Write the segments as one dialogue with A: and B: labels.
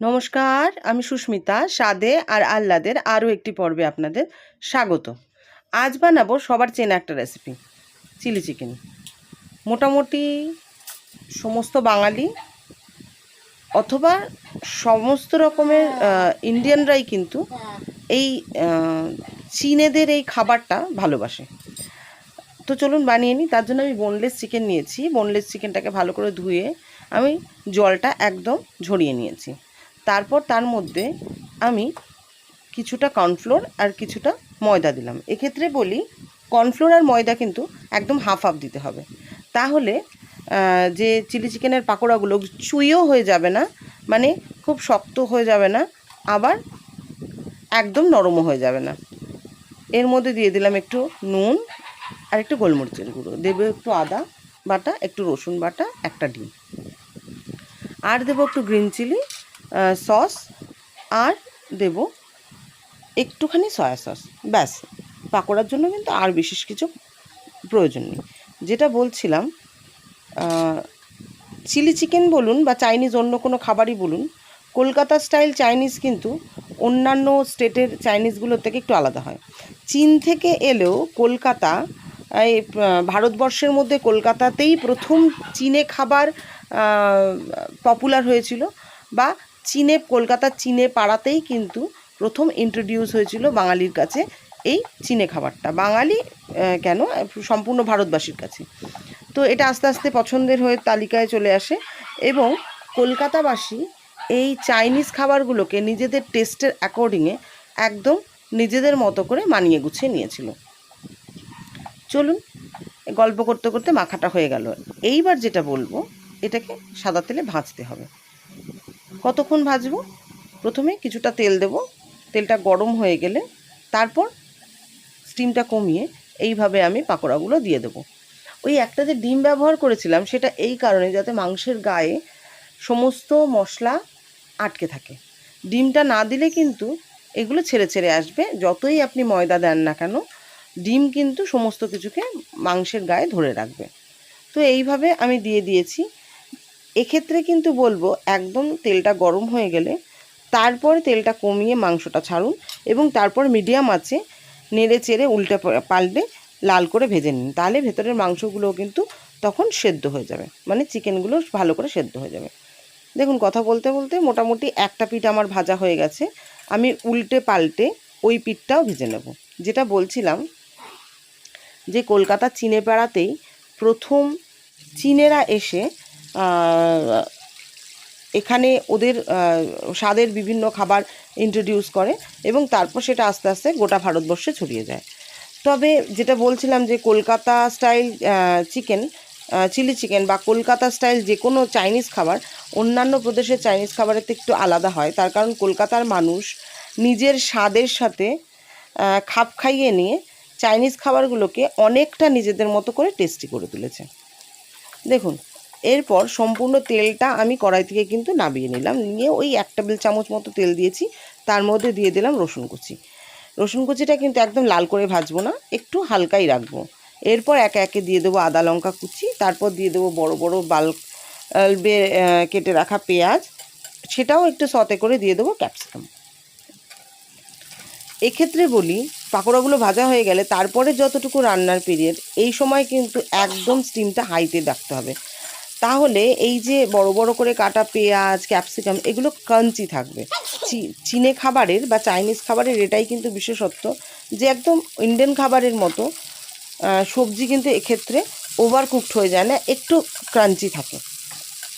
A: নমস্কার, আমি সুস্মিতা স্বাদে আর আহ্লাদের আরও একটি পর্বে আপনাদের স্বাগত। আজ বানাবো সবার চেনা একটা রেসিপি চিলি চিকেন মোটামুটি সমস্ত বাঙালি অথবা সমস্ত রকমের ইন্ডিয়ানরাই কিন্তু এই চীনেদের এই খাবারটা ভালোবাসে। তো চলুন বানিয়ে নিই তার জন্য আমি বোনলেস চিকেন নিয়েছি। বোনলেস চিকেনটাকে ভালো করে ধুয়ে আমি জলটা একদম ঝরিয়ে নিয়েছি। তারপর তার মধ্যে আমি কিছুটা কর্নফ্লোর আর কিছুটা ময়দা দিলাম। এক্ষেত্রে বলি, কর্নফ্লোর আর ময়দা কিন্তু একদম হাফ হাফ দিতে হবে। তাহলে যে চিলি চিকেনের পাকোড়াগুলো চুইও হয়ে যাবে না মানে খুব শক্ত হয়ে যাবে না, আবার একদম নরমও হয়ে যাবে না। এর মধ্যে দিয়ে দিলাম একটু নুন আর একটু গোলমরিচের গুঁড়ো। দেবো একটু আদা বাটা, একটু রসুন বাটা, একটা ডিম। আর দেবো একটু গ্রিন চিলি সস আর দেব একটুখানি সয়া সস ব্যাস, পাকোড়ার জন্য কিন্তু আর বিশেষ কিছু প্রয়োজন নেই। যেটা বলছিলাম চিলি চিকেন বলুন বা চাইনিজ অন্য কোনো খাবারই বলুন, কলকাতা স্টাইল চাইনিজ কিন্তু অন্যান্য স্টেটের চাইনিজগুলোর থেকে একটু আলাদা হয়। চীন থেকে এলেও কলকাতা, এই ভারতবর্ষের মধ্যে কলকাতাতেই প্রথম চীনে খাবার পপুলার হয়েছিল বা চীনে, কলকাতার চীনে পাড়াতেই কিন্তু প্রথম ইন্ট্রোডিউস হয়েছিল বাঙালির কাছে এই চীনে খাবারটা। বাঙালি কেন? সম্পূর্ণ ভারতবাসীর কাছে। তো এটা আস্তে আস্তে পছন্দের হয়ে তালিকায় চলে আসে এবং কলকাতাবাসী এই চাইনিজ খাবারগুলোকে নিজেদের টেস্টের অ্যাকর্ডিংয়ে একদম নিজেদের মতো করে মানিয়ে গুছিয়ে নিয়েছিল। চলুন, গল্প করতে করতে মাখাটা হয়ে গেল। এইবার যেটা বলব, এটাকে সাদা তেলে ভাজতে হবে। কতক্ষণ ভাজবো? প্রথমে কিছুটা তেল দেব। তেলটা গরম হয়ে গেলে তারপর স্টিমটা কমিয়ে এইভাবে আমি পাকোড়াগুলো দিয়ে দেবো। ওই একটা যে ডিম ব্যবহার করেছিলাম, সেটা এই কারণে যাতে মাংসের গায়ে সমস্ত মশলা আটকে থাকে। ডিমটা না দিলে কিন্তু এগুলো ছেড়ে ছেড়ে আসবে। যতই আপনি ময়দা দেন না কেন, ডিম কিন্তু সমস্ত কিছুকে মাংসের গায়ে ধরে রাখবে। তো এইভাবে আমি দিয়ে দিয়েছি। এক্ষেত্রে কিন্তু বলব, একদম তেলটা গরম হয়ে গেলে তারপর তেলটা কমিয়ে মাংসটা ছাড়ুন এবং তারপর মিডিয়াম আছে, নেড়ে চেড়ে উল্টে পাল্টে লাল করে ভেজে নিন। তাহলে ভেতরের মাংসগুলো কিন্তু তখন সেদ্ধ হয়ে যাবে মানে চিকেনগুলো ভালো করে সেদ্ধ হয়ে যাবে। দেখুন, কথা বলতে বলতে মোটামুটি একটা পিঠ আমার ভাজা হয়ে গেছে, আমি উল্টে পাল্টে ওই পিঠটাও ভেজে নেব। যেটা বলছিলাম যে কলকাতা চীনে পাড়াতেই প্রথম চীনেরা এসে এখানে ওদের স্বাদের বিভিন্ন খাবার ইন্ট্রোডিউস করে এবং তারপর সেটা আস্তে আস্তে গোটা ভারতবর্ষে ছড়িয়ে যায়। তবে যেটা বলছিলাম যে Kolkata style chicken chilli chicken বা কলকাতা স্টাইল যে কোনো চাইনিজ খাবার, অন্যান্য প্রদেশের চাইনিজ খাবারের থেকে একটু আলাদা হয়। তার কারণ কলকাতার মানুষ নিজের স্বাদের সাথে খাপ খাইয়ে নিয়ে চাইনিজ খাবারগুলোকে অনেকটা নিজেদের মতো করে টেস্টি করে তুলেছে। দেখুন এরপর সম্পূর্ণ তেলটা আমি কড়াই থেকে কিন্তু নামিয়ে নিলাম। নিয়ে ওই এক টেবিল চামচ মতো তেল দিয়েছি, তার মধ্যে দিয়ে দিলাম রসুন কুচি। রসুন কুচিটা কিন্তু একদম লাল করে ভাজবো না, একটু হালকাই রাখব। এরপর একে একে দিয়ে দেবো আদা লঙ্কা কুচি, তারপর দিয়ে দেবো বড় বড় বাল্ক বে কেটে রাখা পেঁয়াজ, সেটাও একটু সতে করে দিয়ে দেবো ক্যাপসিকাম। এক্ষেত্রে বলি, পাকোড়াগুলো ভাজা হয়ে গেলে তারপরে যতটুকু রান্নার পিরিয়ড, এই সময় কিন্তু একদম স্টিমটা হাইতে রাখতে হবে। তাহলে এই যে বড় বড় করে কাটা পেঁয়াজ ক্যাপসিকাম এগুলো ক্রাঞ্চি থাকবে। চীনে খাবারের বা চাইনিজ খাবারের এটাই কিন্তু বিশেষত্ব যে একদম ইন্ডিয়ান খাবারের মতো সবজি কিন্তু এক্ষেত্রে ওভার কুকড হয়ে যায় না, একটু ক্রাঞ্চি থাকে।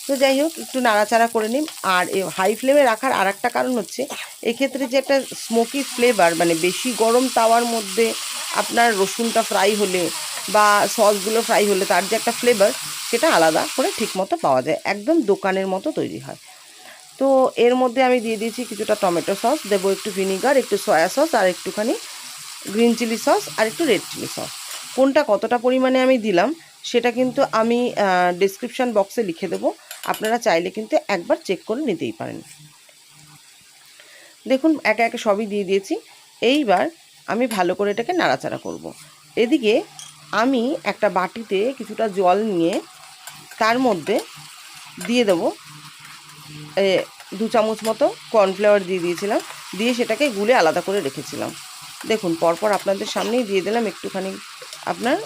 A: তো যাই হোক, একটু নাড়াচাড়া করে নিন। আর হাই ফ্লেমে রাখার আর একটা কারণ হচ্ছে, এক্ষেত্রে যে একটা স্মোকি ফ্লেভার মানে বেশি গরম তাওয়ার মধ্যে আপনার রসুনটা ফ্রাই হলে বা সসগুলো ফ্রাই হলে তার যে একটা ফ্লেভার সেটা আলাদা করে ঠিকমতো পাওয়া যায়। একদম দোকানের মতো তৈরি হয়। তো এর মধ্যে আমি দিয়ে দিয়েছি কিছুটা টমেটো সস, দেবো একটু ভিনিগার একটু সয়া সস আর একটুখানি গ্রিন চিলি সস আর একটু রেড চিলি সস কোনটা কতটা পরিমাণে আমি দিলাম, সেটা কিন্তু আমি ডিসক্রিপশান বক্সে লিখে দেবো। আপনারা চাইলে কিন্তু একবার চেক করে নিতেই পারেন। দেখুন, একে একে সবই দিয়ে দিয়েছি। এইবার আমি ভালো করে এটাকে নাড়াচাড়া করব। এদিকে আমি একটা বাটিতে কিছুটা জল নিয়ে তার মধ্যে দিয়ে দেবো দু চামচ মতো কর্নফ্লাওয়ার দিয়ে দিয়েছিলাম, দিয়ে সেটাকে গুলে আলাদা করে রেখেছিলাম। দেখুন, পরপর আপনাদের সামনেই দিয়ে দিলাম একটুখানি আপনার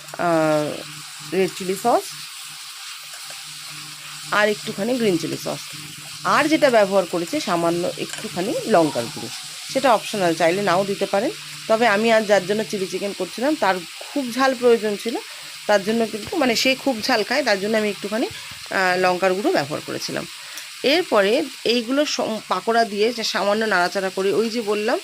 A: রেড চিলি সস আর একটুখানি গ্রিন চিলি সস আর যেটা ব্যবহার করেছি সামান্য একটুখানি লঙ্কার গুঁড়ো। সেটা অপশনাল চাইলে নাও দিতে পারেন। তবে আমি আজ যার জন্য চিলি চিকেন করছিলাম, তার খুব ঝাল প্রয়োজন ছিল, তার জন্য কিন্তু মানে সে খুব ঝাল খায়, তার জন্য আমি একটুখানি লঙ্কার গুঁড়ো ব্যবহার করেছিলাম। এরপরে এইগুলো পাকোড়া দিয়ে যে সামান্য নাড়াচাড়া করে, ওই যে বললাম,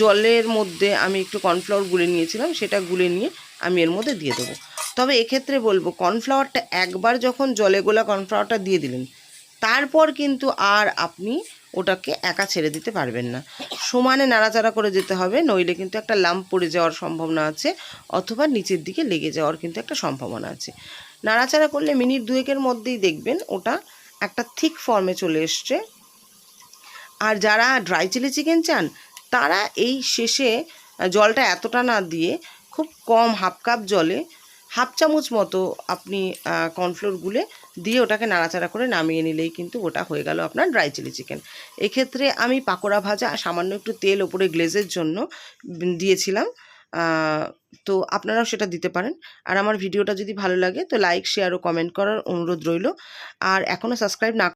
A: জলের মধ্যে আমি একটু কর্নফ্লাওয়ার গুলে নিয়েছিলাম, সেটা গুলে নিয়ে আমি এর মধ্যে দিয়ে দেবো। তবে এক্ষেত্রে বলব, কর্নফ্লাওয়ারটা একবার যখন জলে গোলা কর্নফ্লাওয়ারটা দিয়ে দিলেন, তারপর কিন্তু আর আপনি ওটাকে একা ছেড়ে দিতে পারবেন না। সমানে নাড়াচাড়া করে যেতে হবে, নইলে কিন্তু একটা লাম্প পড়ে যাওয়ার সম্ভাবনা আছে, অথবা নিচের দিকে লেগে যাওয়ার কিন্তু একটা সম্ভাবনা আছে। নাড়াচাড়া করলে মিনিট দুয়েকের মধ্যেই দেখবেন ওটা একটা থিক ফর্মে চলে এসছে। আর যারা ড্রাই চিলি চিকেন চান, তারা এই শেষে জলটা এতটা না দিয়ে খুব কম হাফ কাপ জলে হাফ চামচ মতো আপনি কর্নফ্লোর গুলে দিয়ে ওটাকে নাড়াচাড়া করে নামিয়ে নিলেই কিন্তু ওটা হয়ে গেল আপনার ড্রাই চিলি চিকেন এক্ষেত্রে আমি পাকোড়া ভাজা সামান্য একটু তেল ওপরে গ্লেজের জন্য দিয়েছিলাম। তো আপনারাও সেটা দিতে পারেন। আর আমার ভিডিওটা যদি ভালো লাগে তো লাইক শেয়ার ও কমেন্ট করার অনুরোধ রইল। আর এখনও সাবস্ক্রাইব না